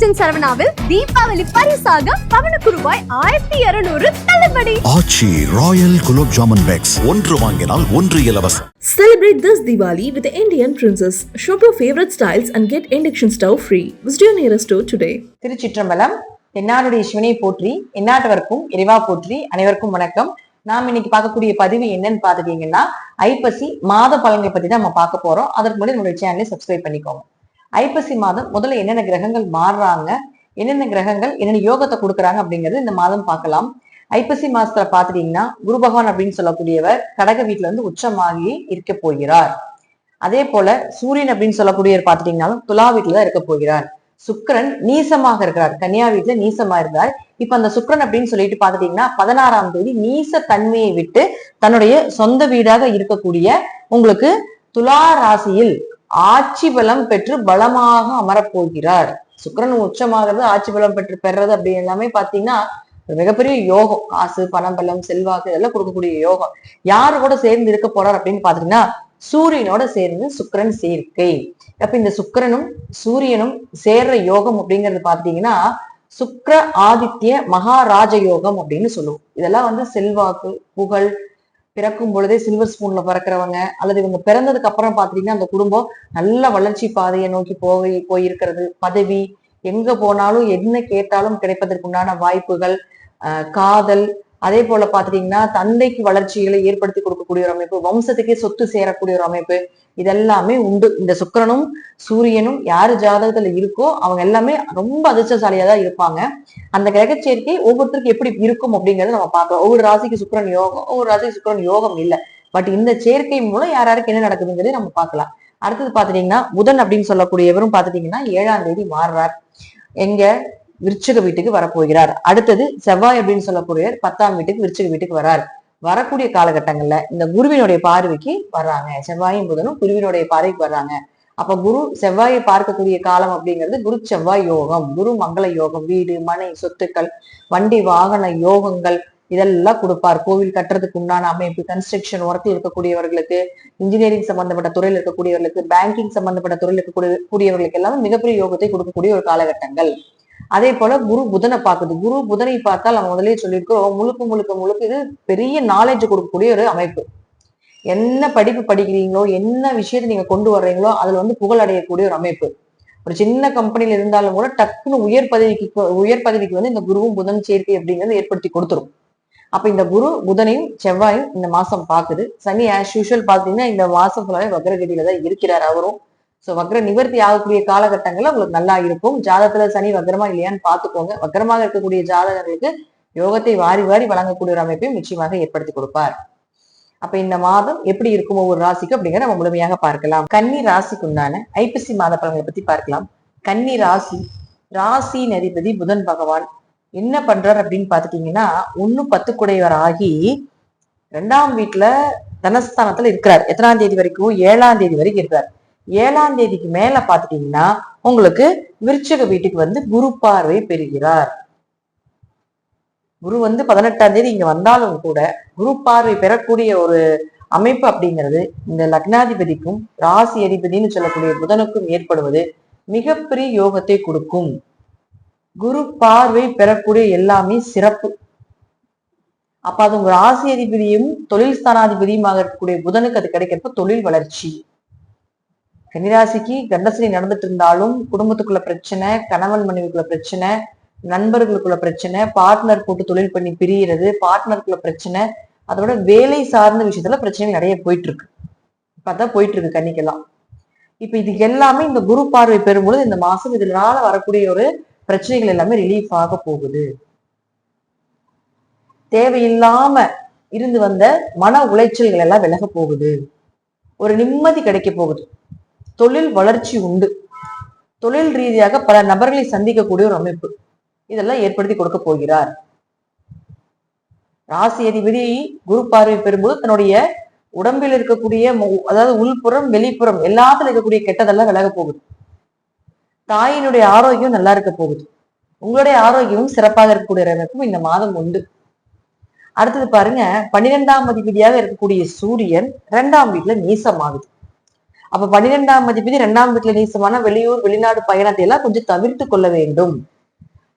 ராஜன் சரவணாவில் தீபாவளி பரிசாக பவனுக்கு ரூபாய் ஆயிரத்தி இருநூறு தள்ளுபடி ஆச்சி ராயல் குலோப் ஜாமுன் பேக்ஸ் ஒன்று வாங்கினால் ஒன்று இலவசம் Celebrate this Diwali with the Indian Princess. Shop your favorite styles and get induction stove free. Visit your nearest store today. திருச்சிற்றம்பலம் தென்னாடுடைய சிவனை போற்றி எந்நாட்டவர்க்கும் இறைவா போற்றி அனைவருக்கும் வணக்கம் நாம் இன்னைக்கு பார்க்கக்கூடிய பதிவு என்னன்னு பாத்துட்டீங்கன்னா ஐப்பசி மாத பலன்களை பத்தி தான் நம்ம பார்க்க போறோம் அதற்கு முன்னாடி நம்மளுடைய சேனலை சப்ஸ்கிரைப் பண்ணிக்கோங்க ஐப்பசி மாதம் முதல்ல என்னென்ன கிரகங்கள் மாறுறாங்க என்னென்ன கிரகங்கள் என்னென்ன யோகத்தை கொடுக்குறாங்க அப்படிங்கறது இந்த மாதம் பார்க்கலாம். ஐப்பசி மாசத்துல பாத்துட்டீங்கன்னா குரு பகவான் அப்படின்னு சொல்லக்கூடியவர் கடக வீட்டுல இருந்து உச்சமாகி இருக்க போகிறார். அதே போல சூரியன் அப்படின்னு சொல்லக்கூடியவர் பாத்துட்டீங்கன்னாலும் துலா வீட்டுல தான் இருக்க போகிறார். சுக்கரன் நீசமாக இருக்கிறார். கன்னியா வீட்டுல நீசமா இருந்தார். இப்ப அந்த சுக்கிரன் அப்படின்னு சொல்லிட்டு பாத்துட்டீங்கன்னா பதினாறாம் தேதி நீச தன்மையை விட்டு தன்னுடைய சொந்த வீடாக இருக்கக்கூடிய உங்களுக்கு துலா ராசியில் ஆட்சி பலம் பெற்று பலமாக அமரப் போகிறார் உச்சமாகிறது ஆட்சி பலம் பெற்று பெறது அப்படி எல்லாமே பாத்தீங்கன்னா ஒரு மிகப்பெரிய யோகம். காசு பணம் பலம் செல்வாக்கு இதெல்லாம் கொடுக்கக்கூடிய யோகம். யாரு கூட சேர்ந்து இருக்க போறார் அப்படின்னு பாத்தீங்கன்னா சூரியனோட சேர்ந்து சுக்கிரன் சேர்க்கை. அப்ப இந்த சுக்கிரனும் சூரியனும் சேர்ற யோகம் அப்படிங்கிறது பாத்தீங்கன்னா சுக்கர ஆதித்ய மகாராஜ யோகம் அப்படின்னு சொல்லுவோம். இதெல்லாம் வந்து செல்வாக்கு புகழ் பிறக்கும் பொழுதே சில்வர் ஸ்பூன்ல பிறக்கிறவங்க அல்லது இவங்க பிறந்ததுக்கு அப்புறம் பாத்தீங்கன்னா அந்த குடும்பம் நல்ல வளர்ச்சி பாதையை நோக்கி போய் போயிருக்கிறது. பதவி எங்க போனாலும் என்ன கேட்டாலும் கிடைப்பதற்குண்டான வாய்ப்புகள் காதல் அதே போல பாத்துட்டீங்கன்னா தந்தைக்கு வளர்ச்சிகளை ஏற்படுத்தி கொடுக்கக்கூடிய ஒரு அமைப்பு வம்சத்துக்கே சொத்து சேரக்கூடிய ஒரு அமைப்பு இதெல்லாமே உண்டு. இந்த சுக்கிரனும் சூரியனும் யாரு ஜாதகத்துல இருக்கோ அவங்க எல்லாமே ரொம்ப அதிர்ஷ்டசாலியா தான் இருப்பாங்க. அந்த கிரக சேர்க்கை ஒவ்வொருத்தருக்கும் எப்படி இருக்கும் அப்படிங்கறத நம்ம பார்க்கலாம். ஒவ்வொரு ராசிக்கு சுக்கரன் யோகம் ஒவ்வொரு ராசிக்கு சுக்கிரன் யோகம் இல்ல. பட் இந்த சேர்க்கை மூலம் யார் யாருக்கு என்ன நடக்குதுங்கிறதை நம்ம பார்க்கலாம். அடுத்தது பாத்துட்டீங்கன்னா புதன் அப்படின்னு சொல்லக்கூடியவரும் பாத்துட்டீங்கன்னா ஏழாம் தேதி மாறுறார். எங்க? விருச்சிக வீட்டுக்கு வரப்போகிறார். அடுத்தது செவ்வாய் அப்படின்னு சொல்லக்கூடியவர் பத்தாம் வீட்டுக்கு விருச்சிக வீட்டுக்கு வரார். வரக்கூடிய காலகட்டங்கள்ல இந்த குருவினுடைய பார்வைக்கு வர்றாங்க. செவ்வாயும் புதனும் குருவினுடைய பார்வைக்கு வர்றாங்க. அப்ப குரு செவ்வாயை பார்க்கக்கூடிய காலம் அப்படிங்கிறது குரு செவ்வாய் யோகம் குரு மங்கள யோகம் வீடு மனை சொத்துக்கள் வண்டி வாகன யோகங்கள் இதெல்லாம் கொடுப்பார். கோவில் கட்டுறதுக்கு உண்டான அமைப்பு கன்ஸ்ட்ரக்ஷன் ஒர்க்கில் இருக்கக்கூடியவர்களுக்கு இன்ஜினியரிங் சம்பந்தப்பட்ட துறையில் இருக்கக்கூடியவர்களுக்கு பேங்கிங் சம்பந்தப்பட்ட துறையில் இருக்கக்கூடிய கூடியவர்களுக்கு எல்லாமே மிகப்பெரிய யோகத்தை கொடுக்கக்கூடிய ஒரு காலகட்டங்கள். அதே போல குரு புதனை பார்க்குது. குரு புதனை பார்த்தால் நம்ம முதலே சொல்லியிருக்கிறோம். முழுக்க முழுக்க முழுக்க இது பெரிய நாலேஜ் கொடுக்கக்கூடிய ஒரு அமைப்பு. என்ன படிப்பு படிக்கிறீங்களோ என்ன விஷயத்தை நீங்க கொண்டு வர்றீங்களோ அதுல வந்து புகழ் அடையக்கூடிய ஒரு அமைப்பு. ஒரு சின்ன கம்பெனியில இருந்தாலும் கூட டக்குன்னு உயர் பதவிக்கு உயர் பதவிக்கு வந்து இந்த குருவும் புதன் சேர்க்கை அப்படிங்கிறது ஏற்படுத்தி கொடுத்துரும். அப்ப இந்த குரு புதனையும் செவ்வாயும் இந்த மாசம் பாக்குது சனி ஆஸ் யூஷுவல் பாத்தீங்கன்னா இந்த மாசம் ஃபுல்லாவே வக்ரகதியில தான் இருக்கிறார். அவரும் சோ வக்ர நிவர்த்தி ஆகக்கூடிய காலகட்டங்கள்ல உங்களுக்கு நல்லா இருக்கும். ஜாதகத்துல சனி வக்ரமா இல்லையான்னு பாத்துக்கோங்க வக்ரமாக இருக்கக்கூடிய ஜாதகர்களுக்கு யோகத்தை வாரி வாரி வழங்கக்கூடிய ஒரு அமைப்பையும் நிச்சயமாக ஏற்படுத்தி கொடுப்பார். அப்ப இந்த மாதம் எப்படி இருக்கும் ஒவ்வொரு ராசிக்கு அப்படிங்கிற நம்ம முழுமையாக பார்க்கலாம். கன்னி ராசிக்கு உண்டான ஐப்பசி மாத பலன்களை பத்தி பார்க்கலாம். கன்னி ராசி ராசி அதிபதி புதன் பகவான். என்ன பண்றார் அப்படின்னு பாத்துட்டீங்கன்னா ஒண்ணு பத்து குடையவர் ஆகி ரெண்டாம் வீட்டுல தனஸ்தானத்துல இருக்கிறார். எத்தனாம் தேதி வரைக்கும்? ஏழாம் தேதி வரைக்கும் இருக்கிறார். ஏழாம் தேதிக்கு மேல பாத்துட்டீங்கன்னா உங்களுக்கு விருச்சக வீட்டுக்கு வந்து குரு பார்வை பெறுகிறார். குரு வந்து பதினெட்டாம் தேதி இங்க வந்தாலும் கூட குரு பார்வை பெறக்கூடிய ஒரு அமைப்பு அப்படிங்கிறது இந்த லக்னாதிபதிக்கும் ராசி அதிபதினு சொல்லக்கூடிய புதனுக்கும் ஏற்படுவது மிகப்பெரிய யோகத்தை கொடுக்கும். குரு பார்வை பெறக்கூடிய எல்லாமே சிறப்பு. அப்ப அது உங்க ராசி அதிபதியும் தொழில் ஸ்தானாதிபதியுமாக இருக்கக்கூடிய புதனுக்கு அது கிடைக்கிறப்ப தொழில் வளர்ச்சி. கன்னிராசிக்கு கண்டசனி நடந்துட்டு இருந்தாலும் குடும்பத்துக்குள்ள பிரச்சனை கணவன் மனைவிக்குள்ள பிரச்சனை நண்பர்களுக்குள்ள பிரச்சனை பார்ட்னர் போட்டு தொழில் பண்ணி பிரியறது பார்ட்னருக்குள்ள பிரச்சனை அதோட வேலை சார்ந்த விஷயத்துல பிரச்சனை நிறைய போயிட்டு இருக்கு இப்பதான் போயிட்டு இருக்கு கன்னிக்கெல்லாம். இப்ப இது எல்லாமே இந்த குரு பார்வை பெறும்பொழுது இந்த மாசம் இதனால வரக்கூடிய ஒரு பிரச்சனைகள் எல்லாமே ரிலீஃப் ஆக போகுது. தேவையில்லாம இருந்து வந்த மன உளைச்சல்கள் எல்லாம் விலக போகுது. ஒரு நிம்மதி கிடைக்க போகுது. தொழில் வளர்ச்சி உண்டு. தொழில் ரீதியாக பல நபர்களை சந்திக்கக்கூடிய ஒரு அமைப்பு. இதெல்லாம் ஏற்படுத்தி கொடுக்க போகிறார். ராசி அதிபதி குரு பார்வை பெறும்போது தன்னுடைய உடம்பில் இருக்கக்கூடிய மு- அதாவது உள்புறம் வெளிப்புறம் எல்லாத்துல இருக்கக்கூடிய கெட்டதெல்லாம் விலக போகுது. தாயினுடைய ஆரோக்கியம் நல்லா இருக்க போகுது. உங்களுடைய ஆரோக்கியமும் சிறப்பாக இருக்கக்கூடிய அமைப்பும் இந்த மாதம் உண்டு. அடுத்தது பாருங்க பன்னிரெண்டாம் அதிபதியாக இருக்கக்கூடிய சூரியன் இரண்டாம் வீட்டுல நீசமாகுது அப்ப பன்னிரெண்டாம் அதிபதி இரண்டாம் வீட்டுல நீசமான வெளியூர் வெளிநாடு பயணத்தை எல்லாம் கொஞ்சம் தவிர்த்து கொள்ள வேண்டும்.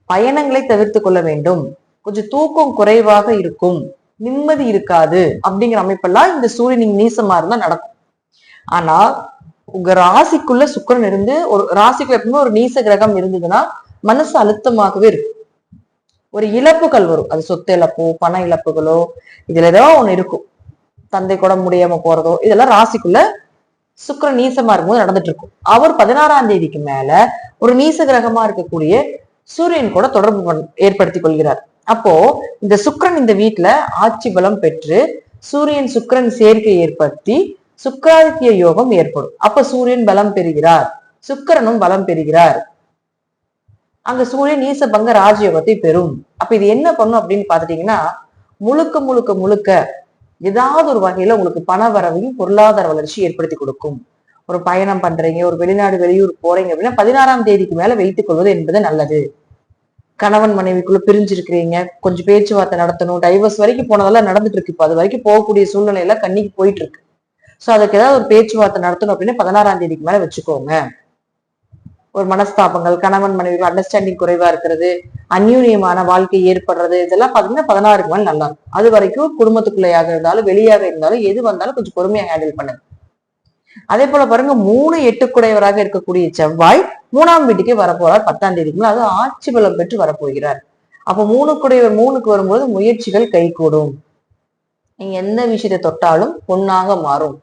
பயணங்களை தவிர்த்து கொள்ள வேண்டும். கொஞ்சம் தூக்கம் குறைவாக இருக்கும். நிம்மதி இருக்காது அப்படிங்கிற அமைப்பெல்லாம் இந்த சூரியன் நீசமா இருந்தா நடக்கும். ஆனா உங்க ராசிக்குள்ள சுக்கிரன் இருந்து ஒரு ராசிக்குள்ள எப்பவுமே ஒரு நீச கிரகம் இருந்ததுன்னா மனசு அழுத்தமாகவே இருக்கும். ஒரு இழப்புகள் வரும். அது சொத்து இழப்போ பண இழப்புகளோ இதுல ஏதோ ஒண்ணு இருக்கும். தந்தை கூட முடியாம போறதோ இதெல்லாம் ராசிக்குள்ள சுக்கிரன் நீசமா இருக்கும்போது நடந்துட்டு இருக்கும் அவர் பதினாறாம் தேதிக்கு மேல ஒரு நீச கிரகமா இருக்கக்கூடிய சூரியன் கூட தொடர்பு பண்- ஏற்படுத்திக் கொள்கிறார். அப்போ இந்த சுக்கிரன் இந்த வீட்டுல ஆட்சி பலம் பெற்று சூரியன் சுக்கிரன் சேர்க்கை ஏற்படுத்தி சுக்கராதித்ய யோகம் ஏற்படும். அப்ப சூரியன் பலம் பெறுகிறார். சுக்கிரனும் பலம் பெறுகிறார். அங்க சூரியன் நீசபங்க ராஜயோகத்தை பெறும். அப்ப இது என்ன பண்ணும் அப்படின்னு பாத்துட்டீங்கன்னா முழுக்க முழுக்க முழுக்க ஏதாவது ஒரு வகையில உங்களுக்கு பண வரவையும் பொருளாதார வளர்ச்சி ஏற்படுத்தி கொடுக்கும். ஒரு பயணம் பண்றீங்க ஒரு வெளிநாடு வெளியூர் போறீங்க அப்படின்னா பதினாறாம் தேதிக்கு மேல வைத்துக் கொள்வது என்பது நல்லது. கணவன் மனைவிக்குள்ள பிரிஞ்சிருக்கிறீங்க கொஞ்சம் பேச்சுவார்த்தை நடத்தணும் டைவர்ஸ் வரைக்கும் போனதெல்லாம் நடந்துட்டு இருக்கு இப்போ. அது வரைக்கும் போகக்கூடிய சூழ்நிலையெல்லாம் கண்ணிக்கு போயிட்டு இருக்கு. ஸோ அதுக்கு ஏதாவது ஒரு பேச்சுவார்த்தை நடத்தணும் அப்படின்னா பதினாறாம் தேதிக்கு மேல வச்சுக்கோங்க. ஒரு மனஸ்தாபங்கள் கணவன் மனைவி அண்டர்ஸ்டாண்டிங் குறைவா இருக்கிறது அந்யூன்யமான வாழ்க்கை ஏற்படுறது இதெல்லாம் பாத்தீங்கன்னா பதினாறு மேல நல்லா இருக்கும். அது வரைக்கும் குடும்பத்துக்குள்ளையாக இருந்தாலும் வெளியாக இருந்தாலும் எது வந்தாலும் கொஞ்சம் பொறுமையா ஹேண்டில் பண்ணுங்க. அதே போல பாருங்க மூணு எட்டுக்குடையவராக இருக்கக்கூடிய செவ்வாய் மூணாம் வீட்டுக்கே வரப்போறார் பத்தாம் தேதிக்குள்ள அது ஆட்சி பலம் பெற்று வரப்போகிறார். அப்ப மூணுக்குடையவர் மூணுக்கு வரும்போது முயற்சிகள் கைகூடும். நீங்க எந்த விஷயத்தை தொட்டாலும் பொண்ணாக மாறும்.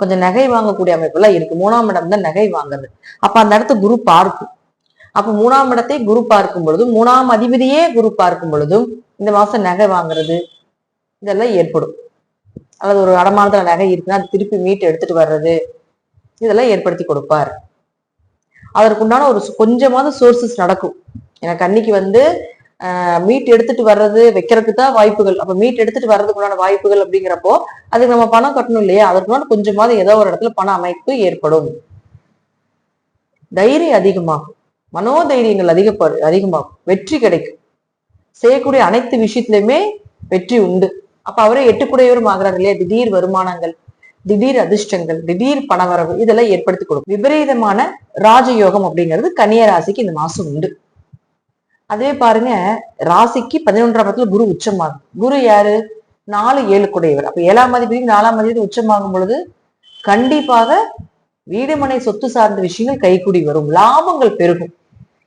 கொஞ்சம் நகை வாங்கக்கூடிய அமைப்பெல்லாம் இருக்கு. மூணாம் இடம் தான் நகை வாங்குறது. அப்ப அந்த இடத்த குரு பார்க்கும். அப்ப மூணாம் இடத்தை குரு பார்க்கும் பொழுதும் மூணாம் அதிபதியே குரு பார்க்கும் பொழுதும் இந்த மாசம் நகை வாங்குறது இதெல்லாம் ஏற்படும். அல்லது ஒரு அடமானத்துல நகை இருக்குன்னா அது திருப்பி மீட்டு எடுத்துட்டு வர்றது இதெல்லாம் ஏற்படுத்தி கொடுப்பார். அதற்குண்டான ஒரு கொஞ்சமாவது சோர்சஸ் நடக்கும். எனக்கு அன்னைக்கு வந்து மீட் எடுத்துட்டு வர்றது வைக்கிறதுக்கு தான் வாய்ப்புகள். அப்ப மீட் எடுத்துட்டு வர்றதுக்குண்டான வாய்ப்புகள் அப்படிங்கிறப்போ அதுக்கு நம்ம பணம் கட்டணும் இல்லையா? அதற்குள்ளான கொஞ்சமாவது ஏதோ ஒரு இடத்துல பண அமைப்பு ஏற்படும். தைரியம் அதிகமாகும். மனோதைரியங்கள் அதிகப்படு அதிகமாகும். வெற்றி கிடைக்கும். செய்யக்கூடிய அனைத்து விஷயத்திலையுமே வெற்றி உண்டு. அப்ப அவரே எட்டுக்குடையவரும் ஆகிறார் இல்லையா? திடீர் வருமானங்கள் திடீர் அதிர்ஷ்டங்கள் திடீர் பணவரவு இதெல்லாம் ஏற்படுத்தி கொடுக்கும். விபரீதமான ராஜயோகம் அப்படிங்கிறது கன்னிய ராசிக்கு இந்த மாசம் உண்டு. அதே பாருங்க ராசிக்கு பதினொன்றாம் இடத்துல குரு உச்சமாகும். குரு யாரு? நாலு ஏழு குடையவர். அப்ப ஏழாம் அதிபதி நாலாம் அதிபதி உச்சமாகும் பொழுது கண்டிப்பாக வீடு மனை சொத்து சார்ந்த விஷயங்கள் கைக்குடி வரும். லாபங்கள் பெருகும்.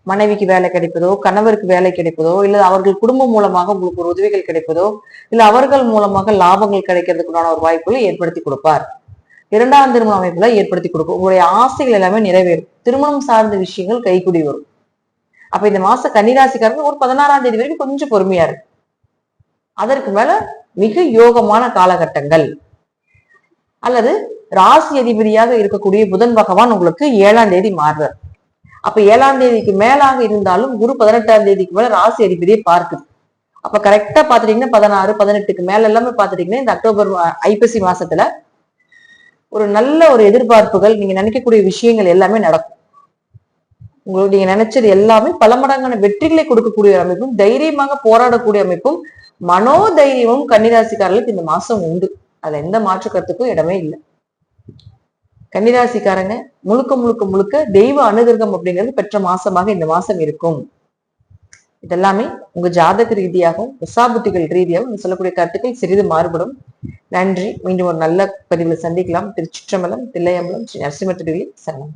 மனைவிக்கு வேலை கிடைப்பதோ கணவருக்கு வேலை கிடைப்பதோ இல்ல அவர்கள் குடும்பம் மூலமாக உங்களுக்கு ஒரு உதவிகள் கிடைப்பதோ இல்ல அவர்கள் மூலமாக லாபங்கள் கிடைக்கிறதுக்குண்டான ஒரு வாய்ப்புகளை ஏற்படுத்தி கொடுப்பார். இரண்டாம் திருமண அமைப்புல ஏற்படுத்தி கொடுக்கும். உங்களுடைய ஆசைகள் எல்லாமே நிறைவேறும். திருமணம் சார்ந்த விஷயங்கள் கைக்குடி வரும். அப்ப இந்த மாச கன்னிராசிக்காரங்க ஒரு பதினாறாம் தேதி வரைக்கும் கொஞ்சம் பொறுமையா இருக்கு. அதற்கு மேல மிக யோகமான காலகட்டங்கள். அல்லது ராசி அதிபதியாக இருக்கக்கூடிய புதன் பகவான் உங்களுக்கு ஏழாம் தேதி மாறுறார். அப்ப ஏழாம் தேதிக்கு மேலாக இருந்தாலும் குரு பதினெட்டாம் தேதிக்கு மேல ராசி அதிபதியை பார்க்குது. அப்ப கரெக்டா பாத்துட்டீங்கன்னா பதினாறு பதினெட்டுக்கு மேல எல்லாமே பாத்துட்டீங்கன்னா இந்த அக்டோபர் மா- ஐப்பசி மாசத்துல ஒரு நல்ல ஒரு எதிர்பார்ப்புகள் நீங்க நினைக்கக்கூடிய விஷயங்கள் எல்லாமே நடக்கும். உங்களுடைய நினைச்சது எல்லாமே பல மடங்கான வெற்றிகளை கொடுக்கக்கூடிய ஒரு அமைப்பும் தைரியமாக போராடக்கூடிய அமைப்பும் மனோதைரியமும் கன்னிராசிக்காரர்களுக்கு இந்த மாசம் உண்டு. அதுல எந்த மாற்று கருத்துக்கும் இடமே இல்லை. கன்னிராசிக்காரங்க முழுக்க முழுக்க முழுக்க தெய்வ அனுகிரகம் அப்படிங்கிறது பெற்ற மாசமாக இந்த மாசம் இருக்கும். இதெல்லாமே உங்க ஜாதக ரீதியாகவும் விசாபுத்திகள் ரீதியாகவும் சொல்லக்கூடிய கருத்துக்கள் சிறிது மாறுபடும். நன்றி. மீண்டும் ஒரு நல்ல பதிவில் சந்திக்கலாம். திருச்சிற்றம்பலம் தில்லையம்பலம் ஸ்ரீ நரசிம்ம சரணம்.